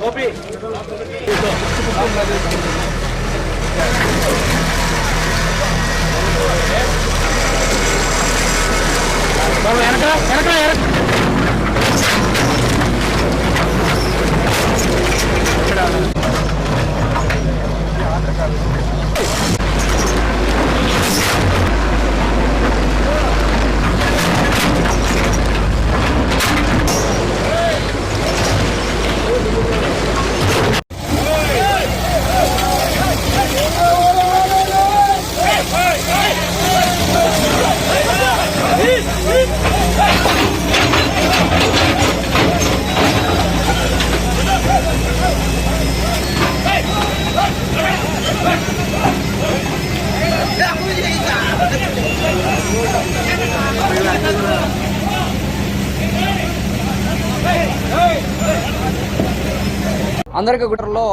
Kopi. Itu. ఎరకరా ఎరకరా అందరికీ గుట్టలో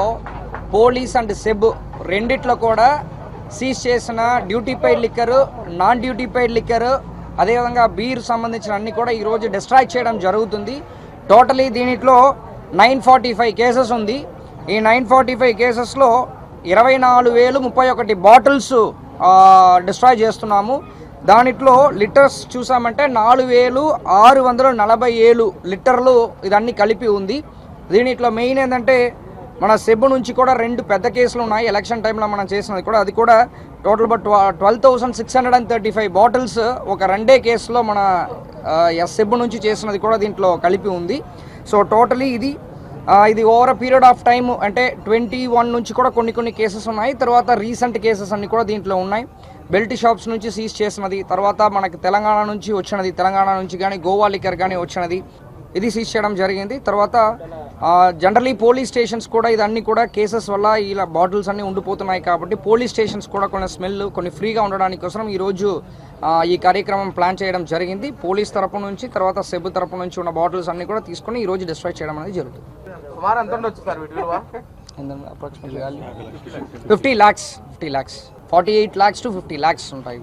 police and SEB రెండిట్లో కూడా సీజ్ చేసిన duty paid liquor non duty paid liquor అదేవిధంగా బీర్ సంబంధించిన అన్ని కూడా ఈరోజు డిస్ట్రాక్ట్ చేయడం జరుగుతుంది. టోటలీ దీనిట్లో నైన్ ఫార్టీ ఫైవ్ కేసెస్ ఉంది. ఈ నైన్ ఫార్టీ ఫైవ్ కేసెస్లో ఇరవై నాలుగు వేలు ముప్పై ఒకటి బాటిల్స్ డిస్ట్రాయ్ చేస్తున్నాము. దానిట్లో లిటర్స్ చూసామంటే నాలుగు వేలు ఆరు వందల నలభై ఏడు లిటర్లు ఇదన్నీ కలిపి ఉంది. దీనిట్లో మెయిన్ ఏంటంటే మన సెబ్ నుంచి కూడా రెండు పెద్ద కేసులు ఉన్నాయి. ఎలక్షన్ టైంలో మనం చేసినది కూడా అది కూడా total but twelve thousand six hundred and thirty five bottles ఒక రెండే కేసులో మన సెబ్ నుంచి చేసినది కూడా దీంట్లో కలిపి ఉంది. సో టోటలీ ఇది ఇది ఓవర్ పీరియడ్ ఆఫ్ టైం అంటే ట్వంటీ వన్ నుంచి కూడా కొన్ని కొన్ని కేసెస్ ఉన్నాయి. తర్వాత రీసెంట్ కేసెస్ అన్నీ కూడా దీంట్లో ఉన్నాయి. బెల్ట్ షాప్స్ నుంచి సీజ్ చేసినది తర్వాత మనకి తెలంగాణ నుంచి వచ్చినది తెలంగాణ నుంచి కానీ గోవా లిక్కర్ కానీ వచ్చినది. ఇది సీజ్ చేయడం జరిగింది. తర్వాత జనరలీ పోలీస్ స్టేషన్స్ కూడా ఇదన్నీ కూడా కేసెస్ వల్ల ఇలా బాటిల్స్ అన్నీ ఉండిపోతున్నాయి కాబట్టి పోలీస్ స్టేషన్స్ కూడా కొన్ని స్మెల్ కొన్ని ఫ్రీగా ఉండడానికి కోసం ఈరోజు ఈ కార్యక్రమం ప్లాన్ చేయడం జరిగింది. పోలీస్ తరపు నుంచి తర్వాత సెబ్ తరపు నుంచి ఉన్న బాటిల్స్ అన్ని కూడా తీసుకొని ఈ రోజు డిస్ట్రాయ్ చేయడం అనేది జరుగుతుంది. Fifty lakhs fifty lakhs forty eight lakhs to fifty lakhs ఉంటాయి